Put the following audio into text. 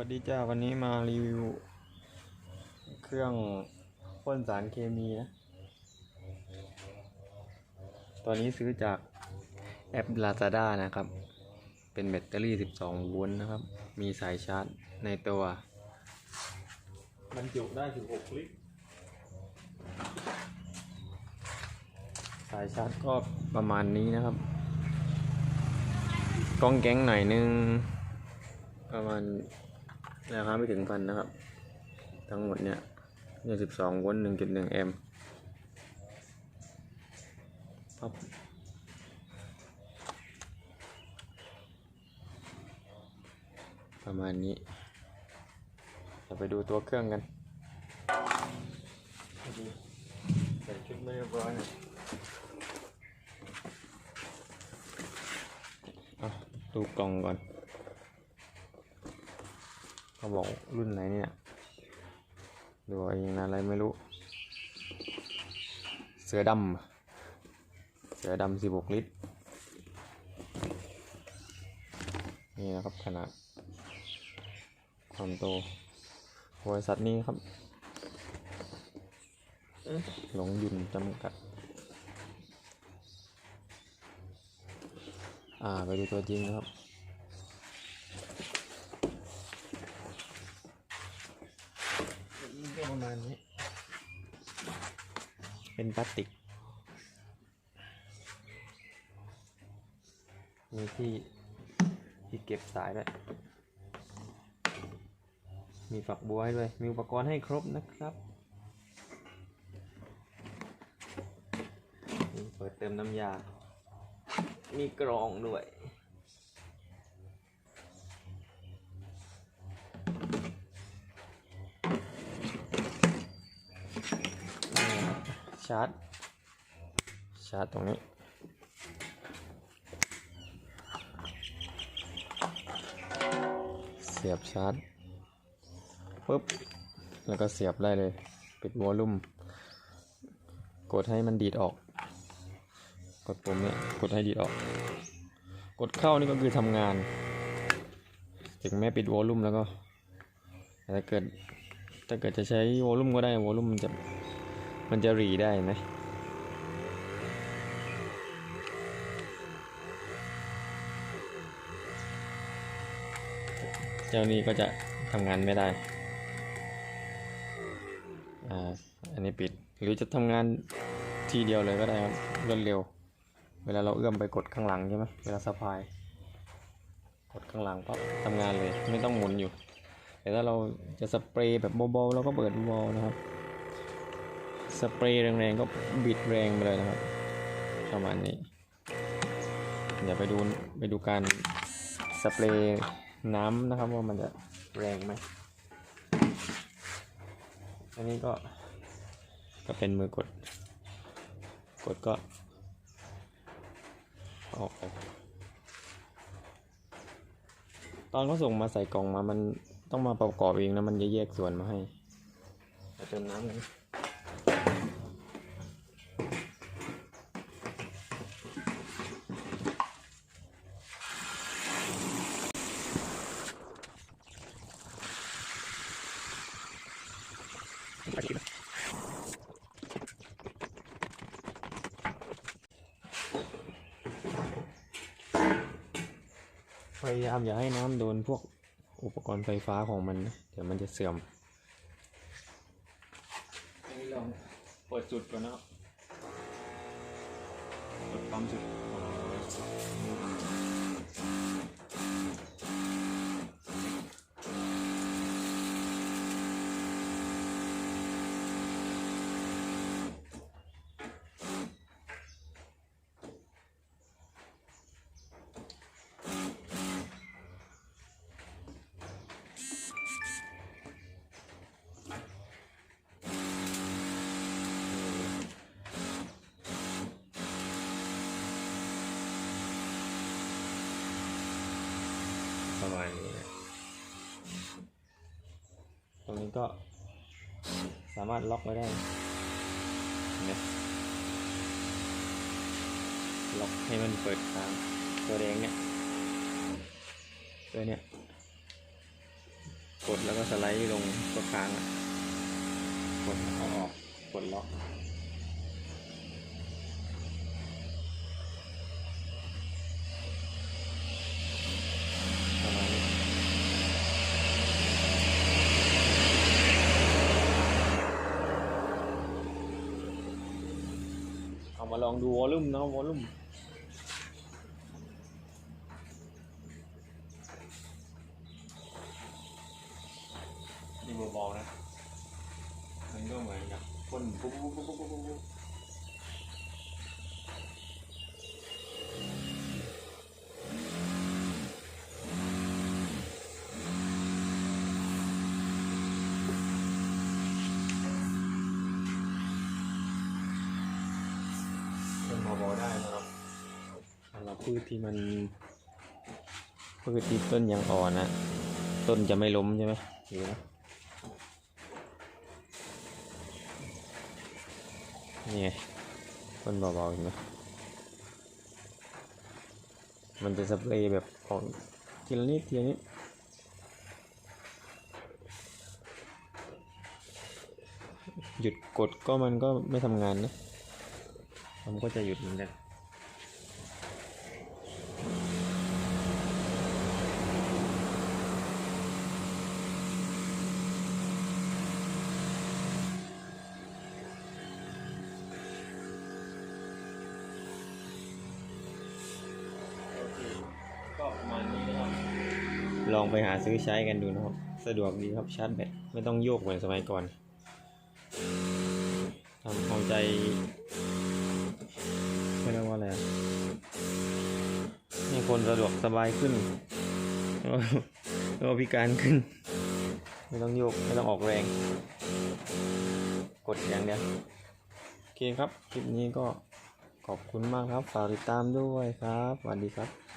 วัสดีจ้าวันนี้มารีวิว เครื่องพ่นสารเคมีนะตัวนี้ซื้อจากแอป Lazada นะครับ เป็นแบตเตอรี่ 12 โวลต์นะครับ มีสายชาร์จในตัว บรรจุได้ 16 ลิตร สายชาร์จก็ประมาณนี้นะครับ กล้องแก๊งหน่อยนึงประมาณ ราคาไม่ถึงพันนะครับ ทั้งหมดเนี่ยเนี่ยสิบสองโวลต์หนึ่งจุดหนึ่งแอมป์ปั๊บประมาณนี้เราไปดูตัวเครื่องกันใส่ชุดไม่เรียบร้อยนะอะดูกล่องก่อน เขาบอกรุ่นไหนเนี่ยดูเองนะอะไรไม่รู้ เสือดำเสือดำสิบหกลิตร นี่นะครับขนาด ความโตบริษัทนี้ครับ หลงยุนจำกัด อ่า ไปดูตัวจริงนะครับ ก็ประ มาณนี้ เป็นพลาสติก มีที่ที่เก็บสายด้วยมีฝักบัวให้ด้วย มีอุปกรณ์ให้ครบนะครับ เปิดเติมน้ำยา มีกรองด้วย นี่นะครับ ชาร์จ ชาร์จตรงนี้ เสียบชาร์จปุ๊บ แล้วก็เสียบได้เลย ปิดวอลลุ่ม กดให้มันดีดออก กดปุ่มเนี่ยกดให้ดีดออก กดเข้านี่ก็คือทำงาน ถึงแม้ปิดวอลลุ่มแล้วก็ถ้าเกิดถ้าเกิดจะใช้วอลลุ่มก็ได้วอลลุ่มมันจะ มันจะรีได้ไหมเจ้านี้ก็จะทำงานไม่ได้ อ่า อันนี้ปิด หรือจะทำงานทีเดียวเลยก็ได้ครับรวดเร็ว เวลาเราเอื้อมไปกดข้างหลังใช่ไหมเวลาสะพาย กดข้างหลังปั๊บทำงานเลย ไม่ต้องหมุนอยู่ แต่ถ้าเราจะสเปรย์แบบเบาๆเราก็เปิดวอลนะครับ สเปรย์แรงๆก็บิดแรงไปเลยนะครับประมาณนี้ เดี๋ยวไปดูไปดูการสเปรย์น้ำนะครับว่ามันจะแรงไหมอันนี้ก็ก็เป็นมือกด กดก็ออกไปตอนเขาส่งมาใส่กล่องมามันต้องมาประกอบเองนะมันจะแยกส่วนมาให้เอาเติมน้ำกัน พยายามอย่าให้น้ำโดนพวกอุปกรณ์ไฟฟ้าของมันนะเดี๋ยวมันจะเสื่อมอันนี้ลองเปิดจุดก่อนนะครับเปิดปั๊มจุด ประมาณนี้นะตรงนี้ก็สามารถล็อกไว้ได้นไหมล็อกให้มันเปิดค้างตัวแดงเนี่ยตัวเนี้ยกดแล้วก็สไลด์ลงก็ค้างอะกดเอาออกกดล็อก ประมาณนี้เอามาลองดูวอลลุ่มนะครับวอลลุ่มนี่เบาๆนะ มันก็เหมือนกับพ่นปุ๊บปุ๊บปุ๊บปุ๊บปุ๊บ พ่นเบาๆได้นะครับสำหรับพืชที่มันพืชที่ต้นยังอ่อนนะต้นจะไม่ล้มใช่ไหมอยู่นะนี่ไงพ่นเบาๆเห็นไหมมันจะสเปรย์แบบออกทีละนิดทีละนิดหยุดกดก็มันก็ไม่ทำงานนะ มันก็จะหยุดเหมือนกันก็ประมาณนี้นะครับลองไปหาซื้อใช้กันดูนะครับ สะดวกดีครับชาร์จแบตไม่ต้องโยกเหมือนสมัยก่อนทำเอาใจ คนสะดวกสบายขึ้นเราพิการขึ้น ไม่ต้องโยก ไม่ต้องออกแรง กดอย่างเดียวโอเคครับ คลิปนี้ก็ขอบคุณมากครับ ฝากติดตามด้วยครับสวัสดีครับ